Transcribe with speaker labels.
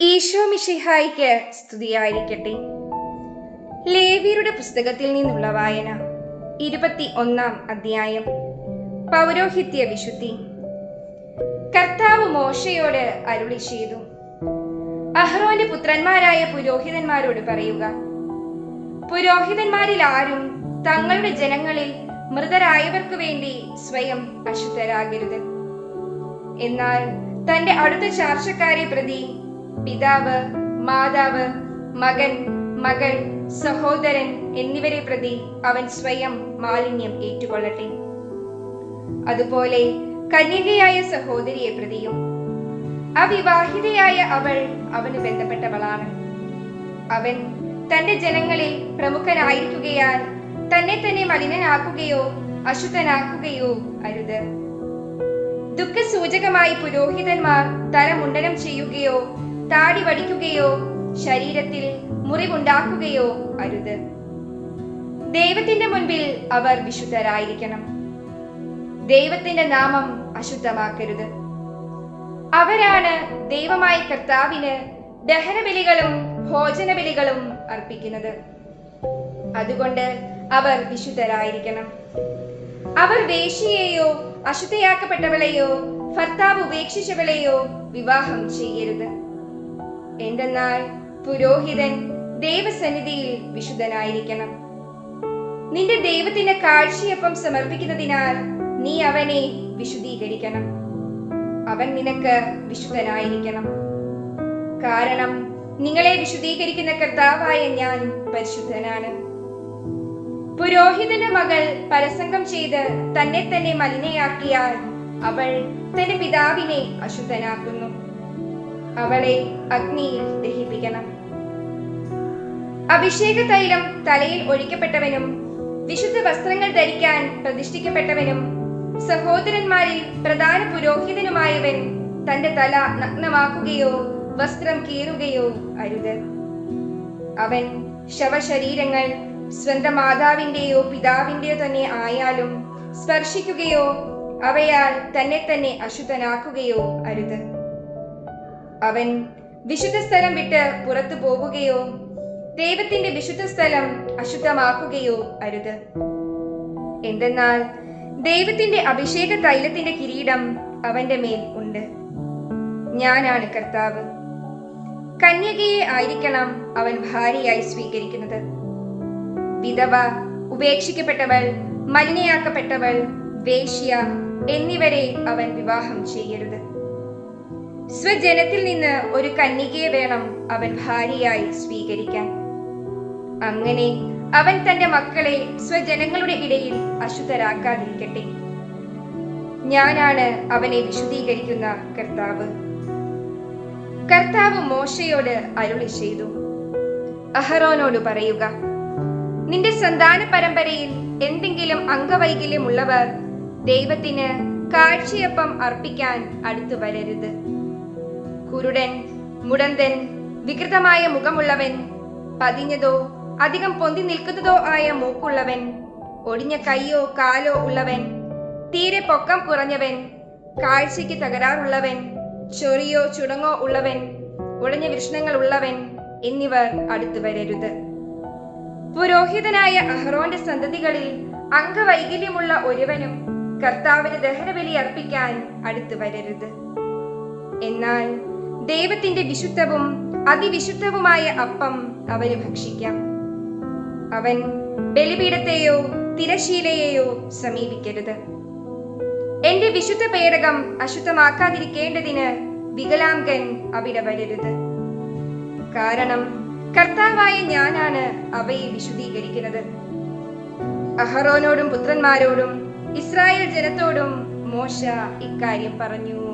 Speaker 1: ഈശോ മിഷിഹായിക്ക് സ്തുതിയായിരിക്കട്ടെ. ലേവിയരുടെ പുസ്തകത്തിൽ നിന്നുള്ള വായന ഇരുപത്തി ഒന്നാം അധ്യായം പൗരോഹിത്യ വിശുദ്ധി. കർത്താവ് മോശയോട് അരുളി ചെയ്തു. അഹ്റോന്റെ പുത്രന്മാരായ പുരോഹിതന്മാരോട് പറയുക പുരോഹിതന്മാരിൽ ആരും തങ്ങളുടെ ജനങ്ങളിൽ മൃതരായവർക്ക് വേണ്ടി സ്വയം അശുദ്ധരാകരുത്. എന്നാൽ തന്റെ അടുത്ത ചാർച്ചക്കാരെ പ്രതി പിതാവ് മാതാവ് മകൻ മകൾ സഹോദരൻ എന്നിവരെ പ്രതി അവൻ സ്വയം മാലിന്യം ഏറ്റുകൊള്ളട്ടെ. അതുപോലെ കന്യകയായ സഹോദരിയെ പ്രതിയും അവിവാഹിതയായ അവൾ അവന് ബന്ധപ്പെട്ടവളാണ്. അവൻ തന്റെ ജനങ്ങളിൽ പ്രമുഖനായിരിക്കുകയാൽ തന്നെ തന്നെ മലിനനാക്കുകയോ അശുദ്ധനാക്കുകയോ അരുത്. ദുഃഖസൂചകമായി പുരോഹിതന്മാർ തലമുണ്ടനം ചെയ്യുകയോ താടി വടിക്കുകയോ ശരീരത്തിൽ മുറിവുണ്ടാക്കുകയോ അരുത്. ദൈവത്തിന്റെ മുൻപിൽ അവർ വിശുദ്ധരായിരിക്കണം. ദൈവത്തിന്റെ നാമം അശുദ്ധമാക്കരുത്. അവരാണ് ദൈവമായ കർത്താവിന് ദഹനബലികളും ഭോജനബലികളും അർപ്പിക്കുന്നത്. അതുകൊണ്ട് അവർ വിശുദ്ധരായിരിക്കണം. അവർ വേശിയെയോ അശുദ്ധയാക്കപ്പെട്ടവളെയോ ഭർത്താവ് ഉപേക്ഷിച്ചവളെയോ വിവാഹം ചെയ്യരുത്. എന്തെന്നാൽ പുരോഹിതൻ ദൈവസന്നിധിയിൽ വിശുദ്ധനായിരിക്കണം. നിന്റെ ദൈവത്തിന്റെ കാഴ്ചയപ്പം സമർപ്പിക്കുന്നതിനാൽ നീ അവനെ വിശുദ്ധീകരിക്കണം. അവൻ നിനക്ക് വിശുദ്ധനായിരിക്കണം. കാരണം നിങ്ങളെ വിശുദ്ധീകരിക്കുന്ന കർത്താവായ ഞാൻ പരിശുദ്ധനാണ്. പുരോഹിതന്റെ മകൾ പരസംഗം ചെയ്ത് തന്നെ തന്നെ മലിനയാക്കിയാൽ അവൾ തന്റെ പിതാവിനെ അശുദ്ധനാക്കുന്നു. അവളെ അഗ്നിയിൽ ദഹിപ്പിക്കണം. അഭിഷേക തൈലം തലയിൽ ഒഴിക്കപ്പെട്ടവനും വിശുദ്ധ വസ്ത്രങ്ങൾ ധരിക്കാൻ പ്രതിഷ്ഠിക്കപ്പെട്ടവനും സഹോദരന്മാരിൽ പ്രധാന പുരോഹിതനുമായവൻ തന്റെ തല നഗ്നമാക്കുകയോ വസ്ത്രം കീറുകയോ അരുത്. അവൻ ശവശരീരങ്ങൾ സ്വന്തം മാതാവിന്റെയോ പിതാവിന്റെയോ തന്നെ ആയാലും സ്പർശിക്കുകയോ അവയാൽ തന്നെ തന്നെ അശുദ്ധനാക്കുകയോ അരുത്. അവൻ വിശുദ്ധ സ്ഥലം വിട്ട് പുറത്തു പോവുകയോ ദൈവത്തിന്റെ വിശുദ്ധ സ്ഥലം അശുദ്ധമാക്കുകയോ അരുത്. എന്തെന്നാൽ ദൈവത്തിന്റെ അഭിഷേക തൈലത്തിന്റെ കിരീടം അവന്റെ മേൽ ഉണ്ട്. ഞാനാണ് കർത്താവ്. കന്യകയെ ആയിരിക്കണം അവൻ ഭാര്യയായി സ്വീകരിക്കുന്നത്. വിധവ ഉപേക്ഷിക്കപ്പെട്ടവൾ മലിനയാക്കപ്പെട്ടവൾ വേശ്യ എന്നിവരെ അവൻ വിവാഹം ചെയ്യരുത്. സ്വജനത്തിൽ നിന്ന് ഒരു കന്യകയെ വേണം അവൻ ഭാര്യയായി സ്വീകരിക്കാൻ. അങ്ങനെ അവൻ തന്റെ മക്കളെ സ്വജനങ്ങളുടെ ഇടയിൽ അശുദ്ധരാക്കാതിരിക്കട്ടെ. ഞാനാണ് അവനെ വിശുദ്ധീകരിക്കുന്ന കർത്താവ്. കർത്താവ് മോശയോട് അരുളി ചെയ്തു. അഹറോനോട് പറയുക നിന്റെ സന്താന പരമ്പരയിൽ എന്തെങ്കിലും അംഗവൈകല്യമുള്ളവർ ദൈവത്തിന് കാഴ്ചയപ്പം അർപ്പിക്കാൻ അടുത്തു വരരുത്. കുരുടൻ മുടന്തൻ വികൃതമായ മുഖമുള്ളവൻ പതിഞ്ഞതോ അധികം പൊന്തി നിൽക്കുന്നതോ ആയ മൂക്കുള്ളവൻ ഒടിഞ്ഞ കൈയോ കാലോ ഉള്ളവൻ തീരെ പൊക്കം കുറഞ്ഞവൻ കാഴ്ചയ്ക്ക് തകരാറുള്ളവൻ ചൊറിയോ ചുടങ്ങോ ഉള്ളവൻ ഉടഞ്ഞ വൃഷ്ണങ്ങൾ ഉള്ളവൻ എന്നിവർ അടുത്തു വരരുത്. പുരോഹിതനായ അഹ്റോന്റെ സന്തതികളിൽ അംഗവൈകല്യമുള്ള ഒരുവനും കർത്താവിന് ദഹനബലി അർപ്പിക്കാൻ അടുത്തു വരരുത്. എന്നാൽ ദൈവത്തിന്റെ വിശുദ്ധവും അതിവിശുദ്ധവുമായ അപ്പം അവന് ഭക്ഷിക്കാം. അവൻ ബലിപീഠത്തെയോ തിരശീലയെയോ സമീപിക്കരുത്. എന്റെ വിശുദ്ധ പേടകം അശുദ്ധമാക്കാതിരിക്കേണ്ടതിന് വികലാംഗൻ അവിടെ വരരുത്. കാരണം കർത്താവായ ഞാനാണ് അവയെ വിശുദ്ധീകരിക്കുന്നത്. അഹറോനോടും പുത്രന്മാരോടും ഇസ്രായേൽ ജനത്തോടും മോശ ഇക്കാര്യം പറഞ്ഞു.